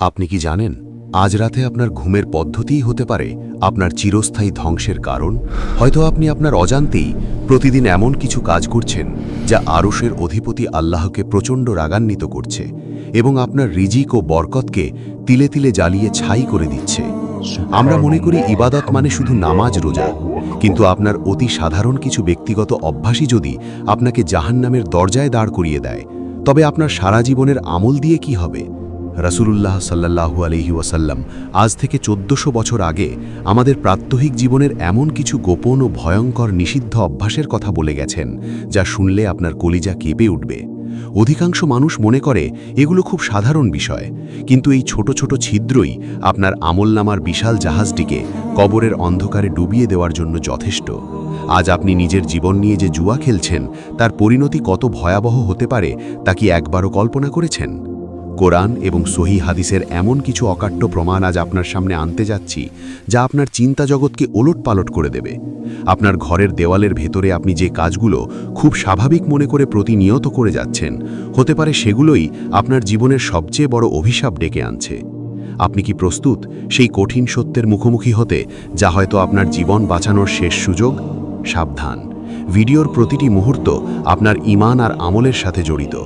আপনি কি জানেন, আজ রাতে আপনার ঘুমের পদ্ধতিই হতে পারে আপনার চিরস্থায়ী ধ্বংসের কারণ? হয়তো আপনি আপনার অজান্তেই প্রতিদিন এমন কিছু কাজ করছেন যা আরশের অধিপতি আল্লাহকে প্রচণ্ড রাগান্বিত করছে এবং আপনার রিজিক ও বরকতকে তিলে তিলে জ্বালিয়ে ছাই করে দিচ্ছে। আমরা মনে করি ইবাদত মানে শুধু নামাজ রোজা, কিন্তু আপনার অতি সাধারণ কিছু ব্যক্তিগত অভ্যাসই যদি আপনাকে জাহান্নামের দরজায় দাঁড় করিয়ে দেয়, তবে আপনার সারা জীবনের আমল দিয়ে কি হবে? রাসূলুল্লাহ সাল্লাল্লাহু আলহি ওয়াসাল্লাম আজ থেকে চোদ্দশো বছর আগে আমাদের প্রাত্যহিক জীবনের এমন কিছু গোপন ও ভয়ঙ্কর নিষিদ্ধ অভ্যাসের কথা বলে গেছেন, যা শুনলে আপনার কলিজা কেঁপে উঠবে। অধিকাংশ মানুষ মনে করে, এগুলো খুব সাধারণ বিষয়, কিন্তু এই ছোট ছোট ছিদ্রই আপনার আমলনামার বিশাল জাহাজটিকে কবরের অন্ধকারে ডুবিয়ে দেওয়ার জন্য যথেষ্ট। আজ আপনি নিজের জীবন নিয়ে যে জুয়া খেলছেন, তার পরিণতি কত ভয়াবহ হতে পারে তা কি একবারও কল্পনা করেছেন? কোরআন এবং সহি হাদিসের এমন কিছু অকাট্য প্রমাণ আজ আপনার সামনে আনতে যাচ্ছি, যা আপনার চিন্তা জগৎকে ওলট পালট করে দেবে। আপনার ঘরের দেওয়ালের ভেতরে আপনি যে কাজগুলো খুব স্বাভাবিক মনে করে প্রতিনিয়ত করে যাচ্ছেন, হতে পারে সেগুলোই আপনার জীবনের সবচেয়ে বড় অভিশাপ ডেকে আনছে। আপনি কি প্রস্তুত সেই কঠিন সত্যের মুখোমুখি হতে, যা হয়তো আপনার জীবন বাঁচানোর শেষ সুযোগ? সাবধান। ভিডিওর প্রতিটি মুহূর্ত আপনার ইমান আর আমলের সাথে জড়িত।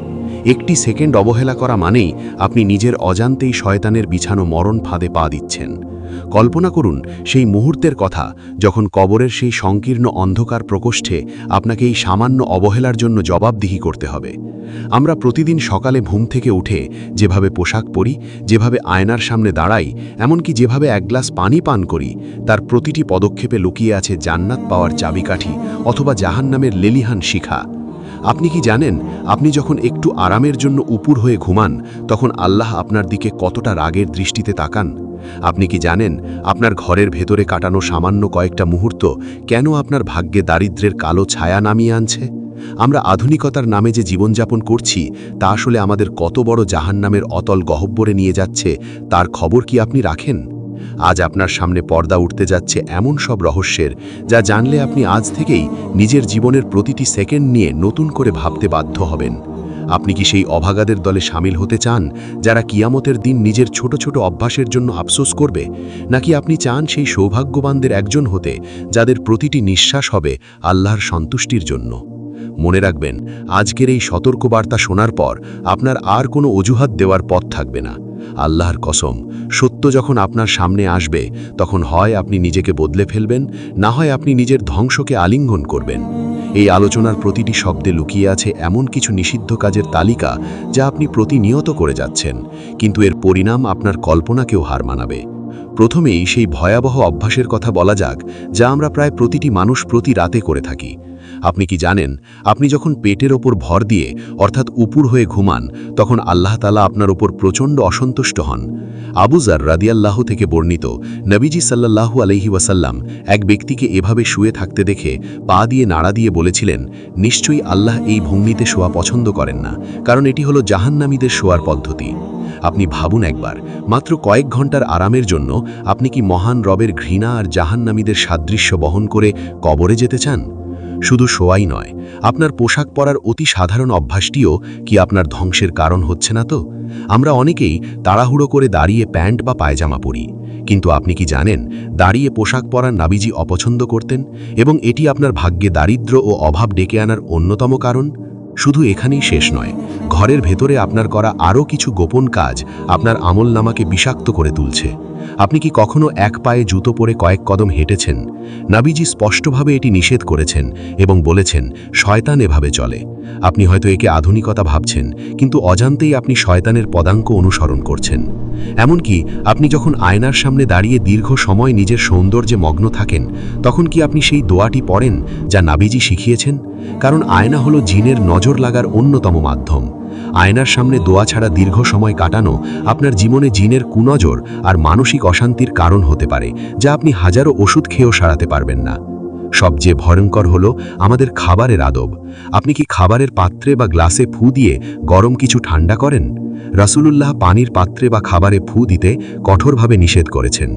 একটি সেকেন্ড অবহেলা করা মানেই আপনি নিজের অজান্তেই শয়তানের বিছানো মরণ ফাঁদে পা দিচ্ছেন। কল্পনা করুন, সেই মুহূর্তের কথা, যখন কবরের সেই সংকীর্ণ অন্ধকার প্রকোষ্ঠে আপনাকে এই সামান্য অবহেলার জন্য জবাবদিহি করতে হবে। আমরা প্রতিদিন সকালে ঘুম থেকে উঠে যেভাবে পোশাক পরি, যেভাবে আয়নার সামনে দাঁড়াই, এমনকি যেভাবে এক গ্লাস পানি পান করি, তার প্রতিটি পদক্ষেপে লুকিয়ে আছে জান্নাত পাওয়ার চাবিকাঠি অথবা জাহান্নামের লেলিহান শিখা। আপনি কি জানেন, আপনি যখন একটু আরামের জন্য উপুর হয়ে ঘুমান, তখন আল্লাহ আপনার দিকে কতটা রাগের দৃষ্টিতে তাকান? আপনি কি জানেন, আপনার ঘরের ভেতরে কাটানো সামান্য কয়েকটা মুহূর্ত কেন আপনার ভাগ্যে দারিদ্রের কালো ছায়া নামিয়ে আনছে? আমরা আধুনিকতার নামে যে জীবনযাপন করছি, তা আসলে আমাদের কত বড় জাহান্নামের অতল গহব্বরে নিয়ে যাচ্ছে, তার খবর কি আপনি রাখেন? আজ আপনার সামনে পর্দা উঠতে যাচ্ছে এমন সব রহস্যের যা জানলে আপনি আজ থেকেই নিজের জীবনের প্রতিটি সেকেন্ড নিয়ে নতুন করে ভাবতে বাধ্য হবেন। আপনি কি সেই অভাগাদের দলে সামিল হতে চান যারা কিয়ামতের দিন নিজের ছোট ছোট অভ্যাসের জন্য আফসোস করবে? নাকি আপনি চান সেই সৌভাগ্যবানদের একজন হতে যাদের প্রতিটি নিঃশ্বাস হবে আল্লাহর সন্তুষ্টির জন্য? মনে রাখবেন, আজকের এই সতর্কবার্তা শোনার পর আপনার আর কোনো অজুহাত দেওয়ার পথ থাকবে না। আল্লাহর কসম, সত্য যখন আপনার সামনে আসবে, তখন হয় আপনি নিজেকে বদলে ফেলবেন, না হয় আপনি নিজের ধ্বংসকে আলিঙ্গন করবেন। এই আলোচনার প্রতিটি শব্দে লুকিয়ে আছে এমন কিছু নিষিদ্ধ কাজের তালিকা যা আপনি প্রতিনিয়ত করে যাচ্ছেন, কিন্তু এর পরিণাম আপনার কল্পনাকেও হার মানাবে। প্রথমেই সেই ভয়াবহ অভ্যাসের কথা বলা যাক, যা আমরা প্রায় প্রতিটি মানুষ প্রতি রাতে করে থাকি। আপনি কি জানেন, আপনি যখন পেটের ওপর ভর দিয়ে অর্থাৎ উপুর হয়ে ঘুমান, তখন আল্লাহ তালা আপনার ওপর প্রচণ্ড অসন্তুষ্ট হন। আবুজার রাদিয়াল্লাহ থেকে বর্ণিত, নবীজি সাল্লাল্লাহু আলহি ওয়াসাল্লাম এক ব্যক্তিকে এভাবে শুয়ে থাকতে দেখে পা দিয়ে নাড়া দিয়ে বলেছিলেন, নিশ্চয়ই আল্লাহ এই ভঙ্গিতে শোয়া পছন্দ করেন না, কারণ এটি হলো জাহান্নামীদের শোয়ার পদ্ধতি। আপনি ভাবুন একবার, মাত্র কয়েক ঘণ্টার আরামের জন্য আপনি কি মহান রবের ঘৃণা আর জাহান্নামীদের সাদৃশ্য বহন করে কবরে যেতে চান? শুধু শোয়াই নয়, আপনার পোশাক পরার অতি সাধারণ অভ্যাসটিও কি আপনার ধ্বংসের কারণ হচ্ছে না তো? আমরা অনেকেই তাড়াহুড়ো করে দাঁড়িয়ে প্যান্ট বা পায়জামা পরি, কিন্তু আপনি কি জানেন দাঁড়িয়ে পোশাক পরার নাবিজি অপছন্দ করতেন এবং এটি আপনার ভাগ্যে দারিদ্র ও অভাব ডেকে আনার অন্যতম কারণ? শুধু এখানেই শেষ নয়, ঘরের ভেতরে আপনার করা আরও কিছু গোপন কাজ আপনার আমল নামাকে বিষাক্ত করে তুলছে। আপনি কি কখনো এক পায়ে জুতো পরে কয়েক কদম হেঁটেছেন? নাবিজি স্পষ্টভাবে এটি নিষেধ করেছেন এবং বলেছেন, শয়তান এভাবে চলে। আপনি হয়তো একে আধুনিকতা ভাবছেন, কিন্তু অজান্তেই আপনি শয়তানের পদাঙ্ক অনুসরণ করছেন। এমনকি আপনি যখন আয়নার সামনে দাঁড়িয়ে দীর্ঘ সময় নিজের সৌন্দর্যে মগ্ন থাকেন, তখন কি আপনি সেই দোয়াটি পড়েন যা নাবিজি শিখিয়েছেন? কারণ আয়না হলো জিনের নজর লাগার অন্যতম মাধ্যম। আয়নার সামনে দোয়া ছাড়া দীর্ঘ সময় কাটানো আপনার জীবনে জিনের কুনজর আর মানসিক অশান্তির কারণ হতে পারে, যা আপনি হাজারো ওষুধ খেয়েও সারাতে পারবেন না। সবচেয়ে ভয়ঙ্কর হলো আমাদের খাবারের আদব। আপনি কি খাবারের পাত্রে বা গ্লাসে ফু দিয়ে গরম কিছু ঠান্ডা করেন? রাসূলুল্লাহ পানির পাত্রে বা খাবারে ফু দিতে কঠোরভাবে নিষেধ করেছেন।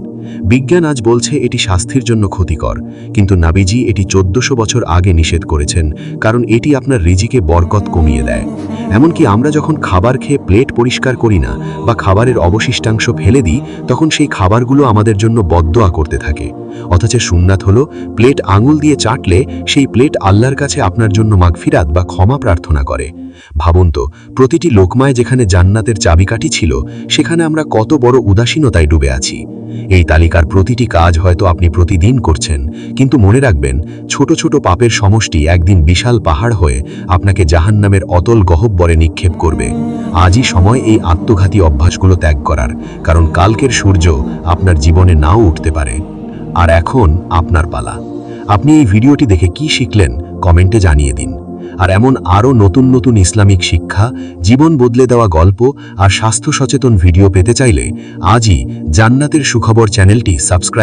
বিজ্ঞান আজ বলছে এটি স্বাস্থ্যের জন্য ক্ষতিকর, কিন্তু নাবিজি এটি চোদ্দশো বছর আগে নিষেধ করেছেন, কারণ এটি আপনার রিজিকে বরকত কমিয়ে দেয়। এমনকি আমরা যখন খাবার খেয়ে প্লেট পরিষ্কার করি না বা খাবারের অবশিষ্টাংশ ফেলে দিই, তখন সেই খাবারগুলো আমাদের জন্য বদদোয়া করতে থাকে। অথচ সুন্নাত হলো, প্লেট আঙুল দিয়ে চাটলে সেই প্লেট আল্লাহর কাছে আপনার জন্য মাগফিরাত বা ক্ষমা প্রার্থনা করে। ভাবুন তো, প্রতিটি লোকমায় যেখানে জান্নাতের চাবিকাঠি ছিল, সেখানে আমরা কত বড় উদাসীনতায় ডুবে আছি। এই তালিকার প্রতিটি কাজ হয়তো আপনি প্রতিদিন করছেন, কিন্তু মনে রাখবেন, ছোট ছোট পাপের সমষ্টি একদিন বিশাল পাহাড় হয়ে আপনাকে জাহান্নামের অতল গহব্বরে নিক্ষেপ করবে। আজই সময় এই আত্মঘাতী অভ্যাসগুলো ত্যাগ করার, কারণ কালকের সূর্য আপনার জীবনে নাও উঠতে পারে। আর এখন আপনার পালা। আপনি এই ভিডিওটি দেখে কি শিখলেন, কমেন্টে জানিয়ে দিন। আর এমন আরও নতুন নতুন ইসলামিক শিক্ষা, জীবন বদলে দেওয়া গল্প আর স্বাস্থ্য সচেতন ভিডিও পেতে চাইলে আজই জান্নাতের সুখবর চ্যানেলটি সাবস্ক্রাইব